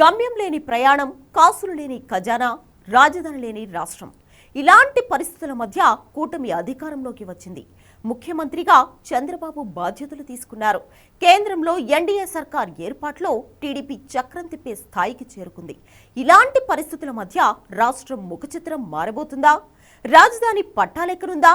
గమ్యం లేని ప్రయాణం కాసులు లేని ఖజానా రాజధాని లేని రాష్ట్రం. ఇలాంటి పరిస్థితుల మధ్య కూటమి అధికారంలోకి వచ్చింది. ముఖ్యమంత్రిగా చంద్రబాబు బాధ్యతలు తీసుకున్నారు. కేంద్రంలో ఎన్డీఏ సర్కార్ ఏర్పాట్లో టీడీపీ చక్రం తిప్పే స్థాయికి చేరుకుంది. ఇలాంటి పరిస్థితుల మధ్య రాష్ట్రం ముఖచిత్రం మారబోతుందా? రాజధాని పట్టాలెక్కనుందా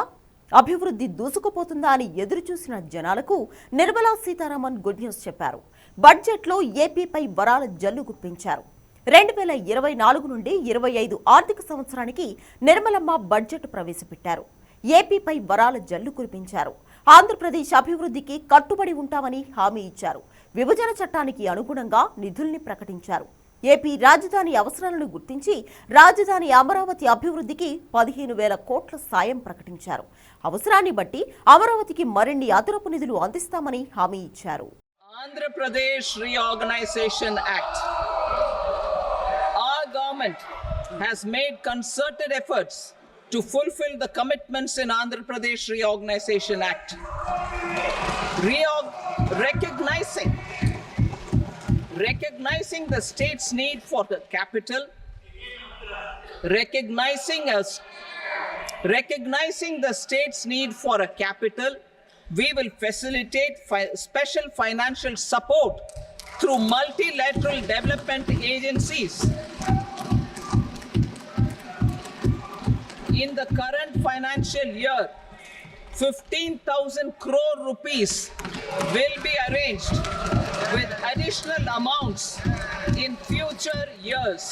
అభివృద్ధి దూసుకుపోతుందా అని ఎదురుచూసిన జనాలకు నిర్మలా సీతారామన్ గుడ్ న్యూస్ చెప్పారు. బడ్జెట్లో ఏపీపై వరాల జల్లు గుప్పించారు. రెండు వేల ఇరవై నాలుగు నుండి ఇరవై ఐదు ఆర్థిక సంవత్సరానికి నిర్మలమ్మ బడ్జెట్ ప్రవేశపెట్టారు. ఏపీపై వరాల జల్లు కురిపించారు. ఆంధ్రప్రదేశ్ అభివృద్ధికి కట్టుబడి ఉంటామని హామీ ఇచ్చారు. విభజన చట్టానికి అనుగుణంగా నిధుల్ని ప్రకటించారు. ఏపీ రాజధాని అవసరాలను గుర్తించి రాజధాని అమరావతి అభివృద్ధికి పదిహేను వేల కోట్ల సాయం ప్రకటించారు. అవసరాన్ని బట్టి అమరావతికి మరిన్ని అదనపు నిధులు అందిస్తామని హామీ ఇచ్చారు. Andhra Pradesh reorganisation act are government has concerted efforts to commitments in Andhra Pradesh reorganisation act రీఆర్ recognising recognizing the state's need for the capital, recognizing us recognizing the state's need for a capital, we will facilitate fi- special financial support through multilateral development agencies. In the current financial year, 15,000 crore rupees will be arranged additional amounts in future years.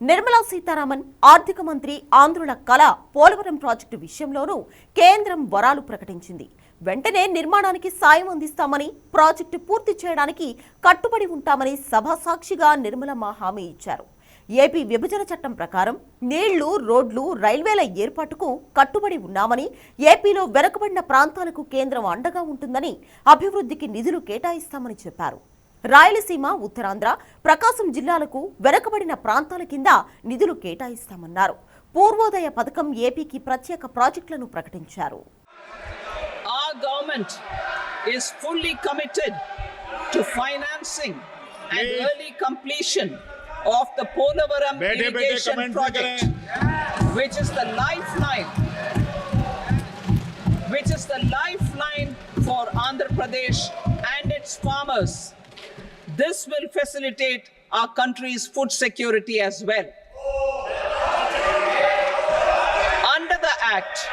Nirmala Sitharaman ఆర్థిక మంత్రి ఆంధ్రుల కళ Polavaram project విషయంలోనూ కేంద్రం వరాలు ప్రకటించింది వెంటనే నిర్మాణానికి సాయం అందిస్తామని ప్రాజెక్టు పూర్తి చేయడానికి కట్టుబడి ఉంటామని సభాసాక్షిగా నిర్మలమ్మ హామీ ఇచ్చారు ఏపీ విభజన చట్టం ప్రకారం నీళ్ళు రోడ్లు రైల్వేల ఏర్పాటుకు కట్టుబడి ఉన్నామని ఏపీలో వెనుకబడిన ప్రాంతాలకు కేంద్రం అండగా ఉంటుందని అభివృద్ధికి నిధులు కేటాయిస్తామని చెప్పారు. రాయలసీమ ఉత్తరాంధ్ర ప్రకాశం జిల్లాలకు వెనుకబడిన ప్రాంతాల కింద నిధులు కేటాయిస్తామన్నారు. పూర్వోదయ పథకం ఏపీకి ప్రత్యేక ప్రాజెక్టులను ప్రకటించారు. Our government is fully committed to financing and early completion of the Ponavaram irrigation project, which is the lifeline, which is the lifeline for Andhra Pradesh and its farmers. This will facilitate our country's food security as well. Under the Act,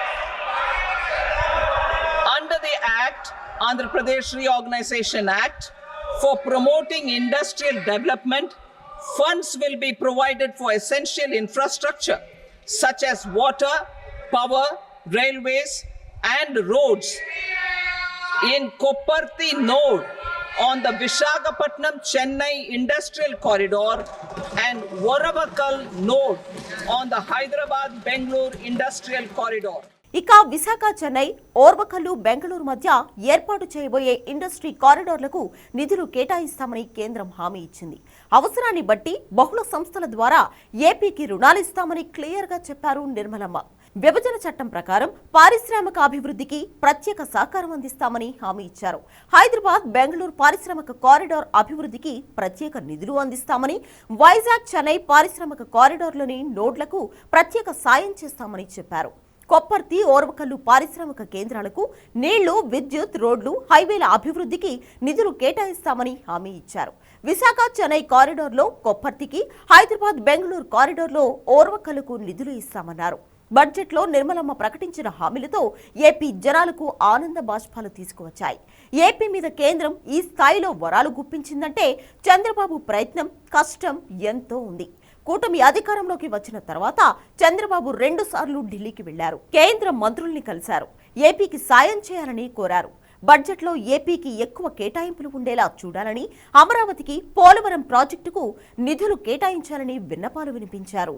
under the Act, Andhra Pradesh Reorganization Act, for promoting industrial development funds will be provided for essential infrastructure such as water, power, railways, and roads in Koparthi node on the Vishakhapatnam Chennai Industrial Corridor and Varavakal node on the Hyderabad Bangalore Industrial Corridor. ఇక విశాఖ చెన్నై ఓర్వకల్లు బెంగళూరు మధ్య ఏర్పాటు చేయబోయే industry కారిడార్లకు నిధులు కేటాయిస్తామని కేంద్రం హామీ ఇచ్చింది. అవసరాన్ని బట్టి బహుళ సంస్థల ద్వారా ఏపీకి రుణాలు ఇస్తామని క్లియర్గా చెప్పారు నిర్మలమ్మ. విభజన చట్టం ప్రకారం పారిశ్రామిక అభివృద్ధికి ప్రత్యేక సహకారం అందిస్తామని హామీ ఇచ్చారు. హైదరాబాద్ బెంగళూరు పారిశ్రామిక కారిడార్ అభివృద్ధికి ప్రత్యేక నిధులు అందిస్తామని వైజాగ్ చెన్నై పారిశ్రామిక కారిడార్లోని నోడ్లకు ప్రత్యేక సాయం చేస్తామని చెప్పారు. కొప్పర్తి ఓర్వకల్లు పారిశ్రామిక కేంద్రాలకు నీళ్ళు విద్యుత్ రోడ్లు హైవేల అభివృద్ధికి నిధులు కేటాయిస్తామని హామీ ఇచ్చారు. విశాఖ చెన్నై కారిడార్లో కొప్పర్తికి హైదరాబాద్ బెంగళూరు కారిడార్లో ఓర్వకల్లుకు నిధులు ఇస్తామన్నారు. బడ్జెట్లో నిర్మలమ్మ ప్రకటించిన హామీలతో ఏపీ జనాలకు ఆనంద బాష్పాలు తీసుకువచ్చాయి. ఏపీ మీద కేంద్రం ఈ స్థాయిలో వరాలు గుప్పించిందంటే చంద్రబాబు ప్రయత్నం కష్టం ఎంతో ఉంది. కూటమి అధికారంలోకి వచ్చిన తర్వాత చంద్రబాబు రెండు సార్లు ఢిల్లీకి వెళ్ళారు కేంద్ర మంత్రుల్ని కలిశారు. ఏపీకి సాయం చేయాలని కోరారు. బడ్జెట్లో ఏపీకి ఎక్కువ కేటాయింపులు ఉండేలా చూడాలని అమరావతికి పోలవరం ప్రాజెక్టుకు నిధులు కేటాయించాలని విన్నపాలు వినిపించారు.